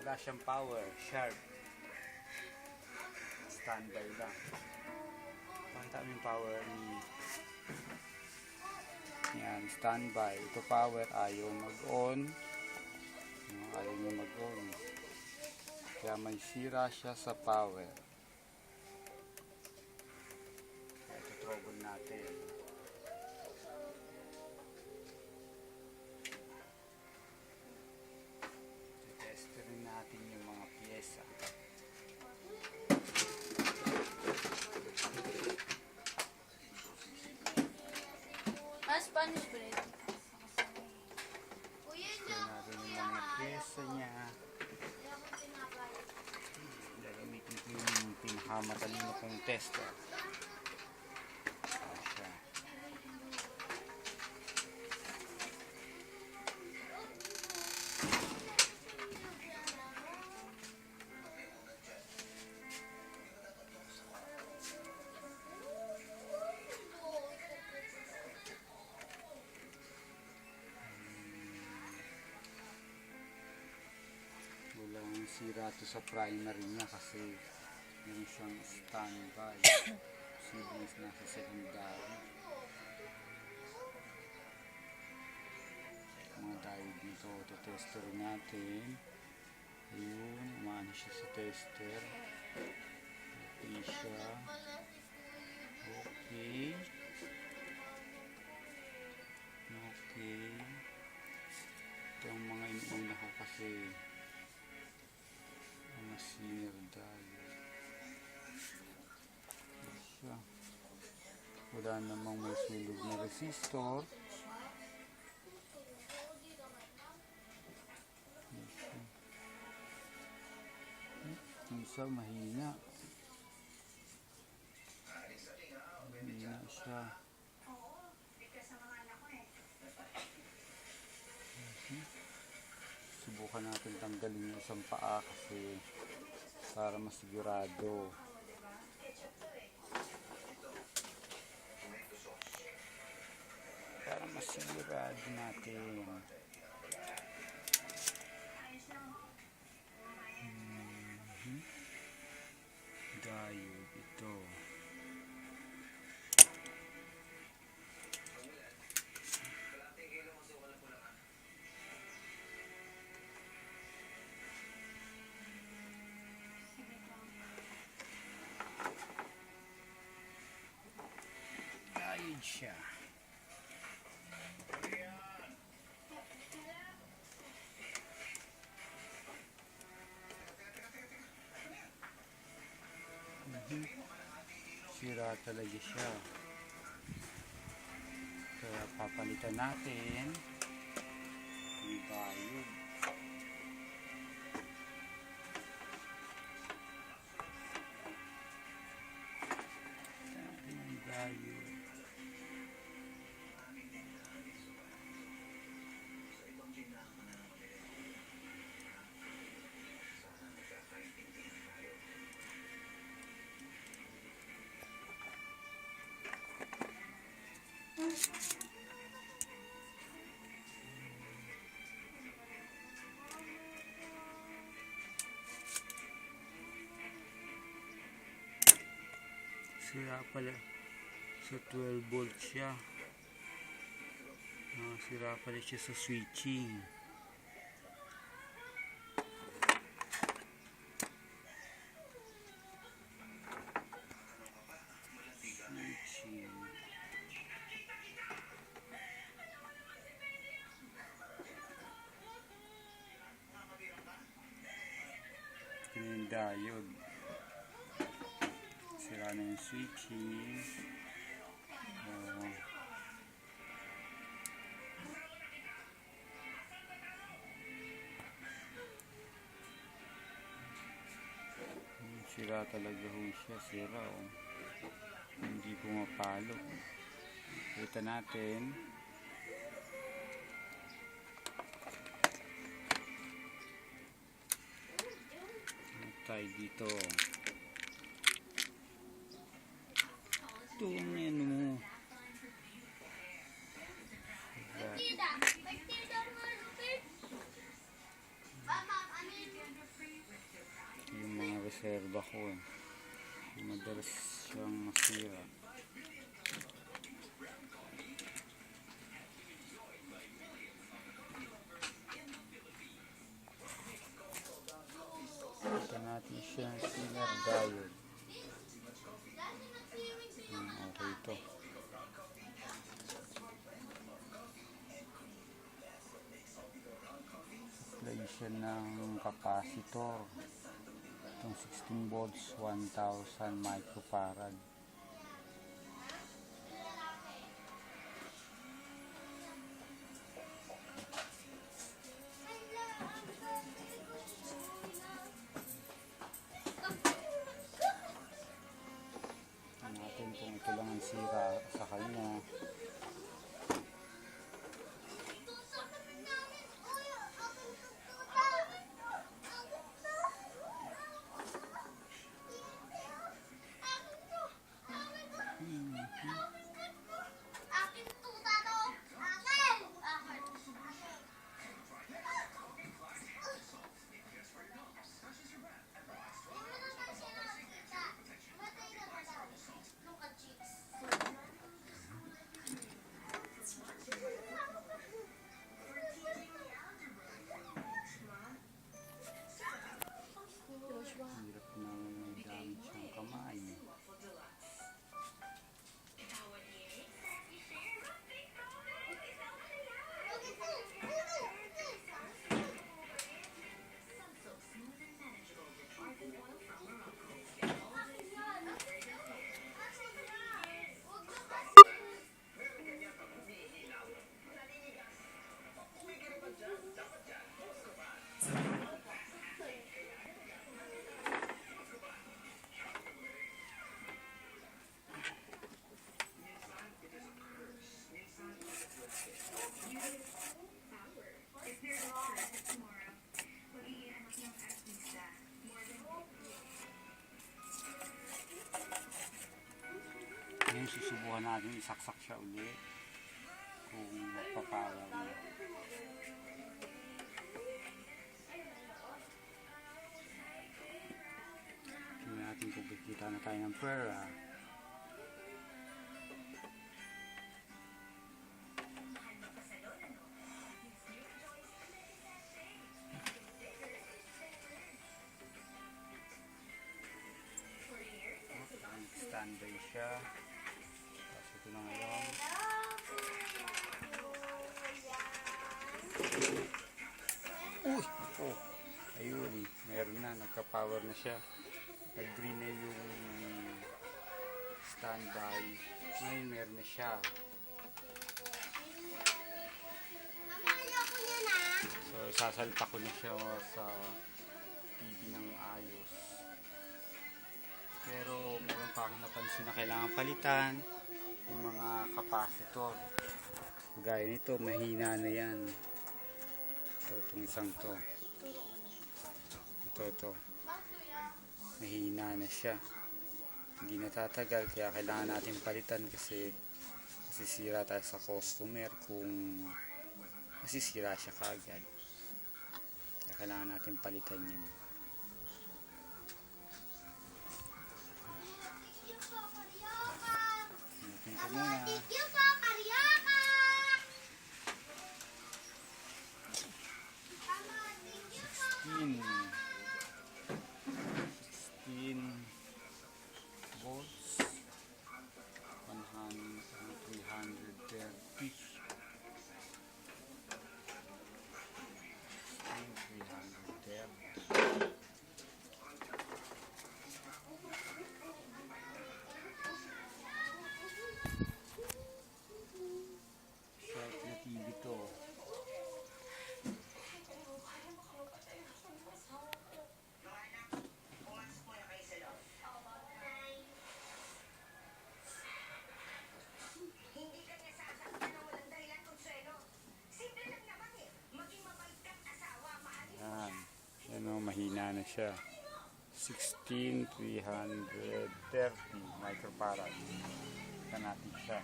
Wala siyang power, sharp. Standby lang. Pakita mo yung power ni yan, standby. Ito power, ayaw mag-on. Ayaw niya mag-on. Kaya may sira siya sa power. Ito trouble natin. Pinakamatalino kong tester. Ayan siya. Walang sira to sa primary niya kasi meron siyang standby. Siblings nasa secondary. Mga diode nito, tester natin. Ayun, umaano siya sa tester. Okay siya. Okay. Okay. Ito ang mga inuuna ko kasi mga senior tayo. Siya. Wala namang may sulog na resistor. Ang isa mahina. Mahina siya. Subukan natin tanggalin yung isang paa kasi para masigurado. Masigurado natin. Talaga siya. Kaya papalitan natin yung diode. Sira pala sa 12 volt siya. Ah, sira pala siya sa. Switching. Na diode. Sira na yung switching. Oh. Hmm, Sira talaga ho siya. Sira oh. Hindi pumapalo. Kita natin. tayo dito. Ito ang ano mo. Yung mga reserva ko eh. Madalas siyang masira. Natin siya sinner diode. Hmm, okay ito. Play siya ng capacitor. Itong 16 volts, 1000 microfarad. Susubukan natin isaksak siya ulit kung magpapower na. Tingnan natin kung kikita na tayo ng pera. Standby siya. Na. Nagka-power na siya. Nag-green na yung standby. Ngayon meron na siya. So, sasalta ko na siya sa TV ng ayos. Pero meron pa akong napansin na kailangan palitan yung mga capacitor. Gaya nito, mahina na yan. Ito, itong isang to. Ito, ito. Mahina na siya. Hindi natatagal, kaya kailangan natin palitan kasi masisira tayo sa customer kung masisira siya kaagad. Kaya kailangan natin palitan yun. Thank you Karyoka. Natin ko muna. Thank you po, Karyoka. Mama, thank you po. 16 16 volts 100 330 330 Short na TV to. Hindi ka niya sasaktan ng walang dahilan kung swelo. Simple lang naman eh. Maging mabait kang asawa, maalis Yan. Yan o, mahina na siya. 16,330 microfarad. Ito natin siya.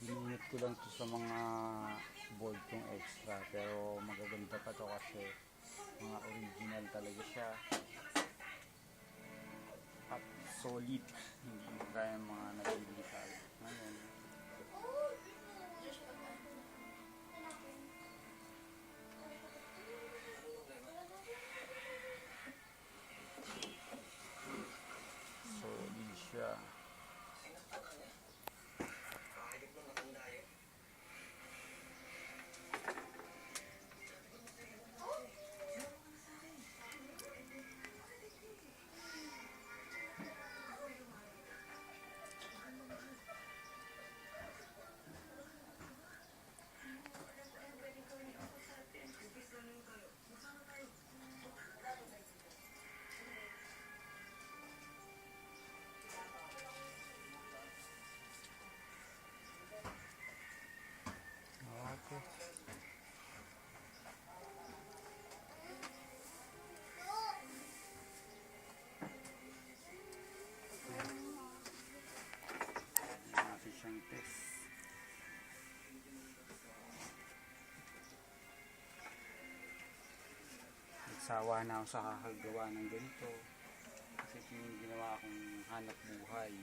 Binunot ko lang to sa mga board kong extra pero magaganda pa to kasi mga original talaga siya at solid hindi kaya mga nagsawa na ako sa kakagawa ng ganito. Kasi ito yung ginawa kong hanap buhay.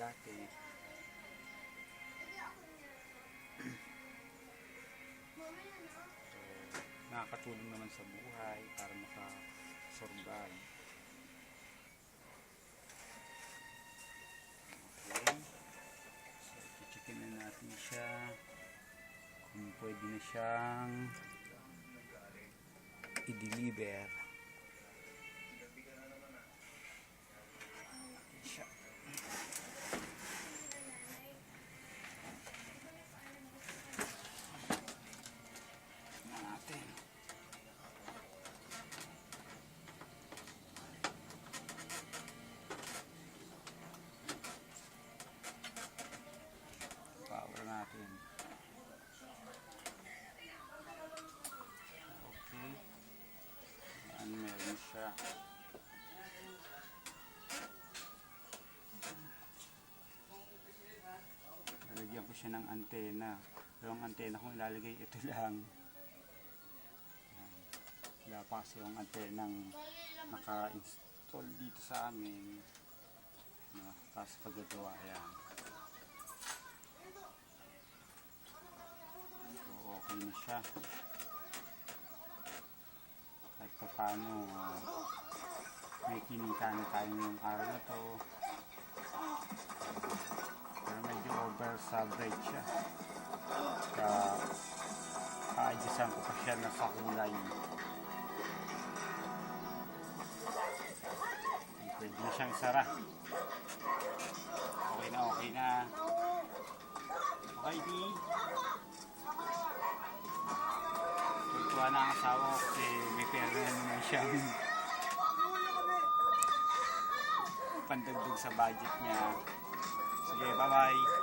Dati. So nakakatulong naman sa buhay para makasurvive. Okay. So chichikin na natin siya. Kung pwede na siyang i-deliver. Power natin. Okay. Yan, meron siya. Lalagyan ko siya ng antena. Pero ang antena kong ilalagay, ito lang. Yan. Wala pa kasi yung antenang naka-install dito sa amin. No, tapos pagagawa, yan. So, okay na siya. Pa paano, ah, may kinita na tayo ng araw na to. Medyo over sa a-adjustan ko pa siya na sa kulay. Pwede na siyang isara. Okay na, okay na. Okay, di. Tutuwa na ang asawa ko kasi may pera na naman siyang pandagdag sa budget niya. Sige, bye-bye.